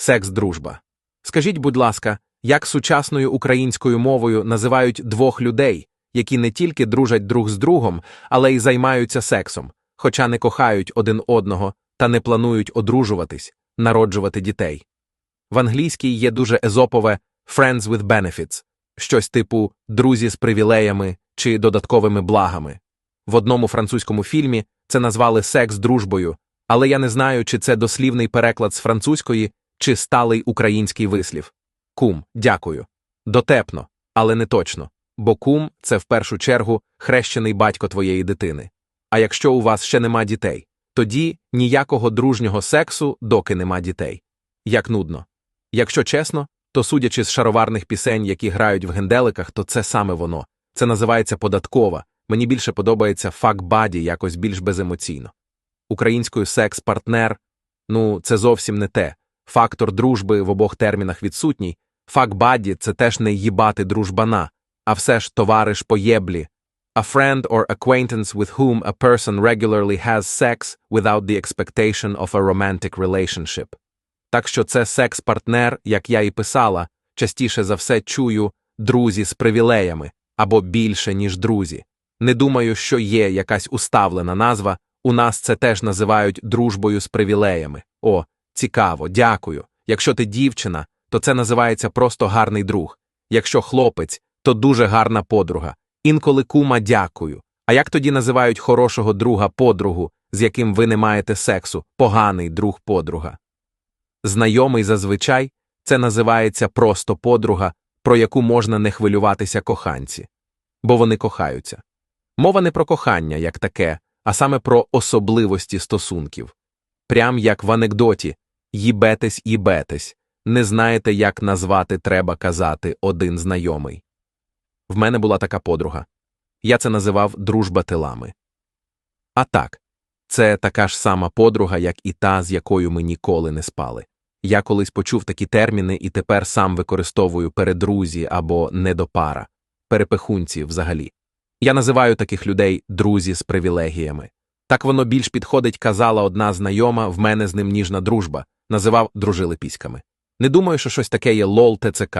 секс-дружба. Скажіть, будь ласка, як сучасною українською мовою називають двох людей, які не тільки дружать друг з другом, але й займаються сексом, хоча не кохають один одного та не планують одружуватись, народжувати дітей. В англійській є дуже езопове «friends with benefits», щось типу друзі з привілеями чи додатковими благами. В одному французькому фільмі це назвали секс дружбою, але я не знаю, чи це дослівний переклад з французької, чи сталий український вислів. Кум, дякую. Дотепно, але не точно, бо кум це в першу чергу хрещений батько твоєї дитини. А якщо у вас ще нема дітей, тоді ніякого дружнього сексу, доки нема дітей. Як нудно. Якщо чесно, то судячи з шароварних пісень, які грають в генделиках, то це саме воно. Це називається податкова. Мені більше подобається фак-баді, якось більш беземоційно. Українською секс-партнер ну, це зовсім не те. Фактор дружби в обох термінах відсутній. Фак-баді це теж не їбати дружбана, а все ж товариш по єблі. A friend or acquaintance with whom a person regularly has sex without the expectation of a romantic relationship. Так що це секс-партнер, як я і писала, частіше за все чую друзі з привілеями або більше, ніж друзі. Не думаю, що є якась уставлена назва, у нас це теж називають дружбою з привілеями. О, цікаво, дякую. Якщо ти дівчина, то це називається просто гарний друг. Якщо хлопець, то дуже гарна подруга. Інколи кума дякую. А як тоді називають хорошого друга подругу, з яким ви не маєте сексу, поганий друг подруга? Знайомий зазвичай це називається просто подруга, про яку можна не хвилюватися коханці, бо вони кохаються. Мова не про кохання як таке, а саме про особливості стосунків. Прям як в анекдоті їбетесь, їбетесь, не знаєте, як назвати треба казати один знайомий. В мене була така подруга. Я це називав дружба тилами. А так, це така ж сама подруга, як і та, з якою ми ніколи не спали. Я колись почув такі терміни і тепер сам використовую передрузі або недопара, перепихунці взагалі. Я називаю таких людей друзі з привілегіями. Так воно більш підходить, казала одна знайома, в мене з ним ніжна дружба, називав дружили піськами. Не думаю, що щось таке є лол ТЦК,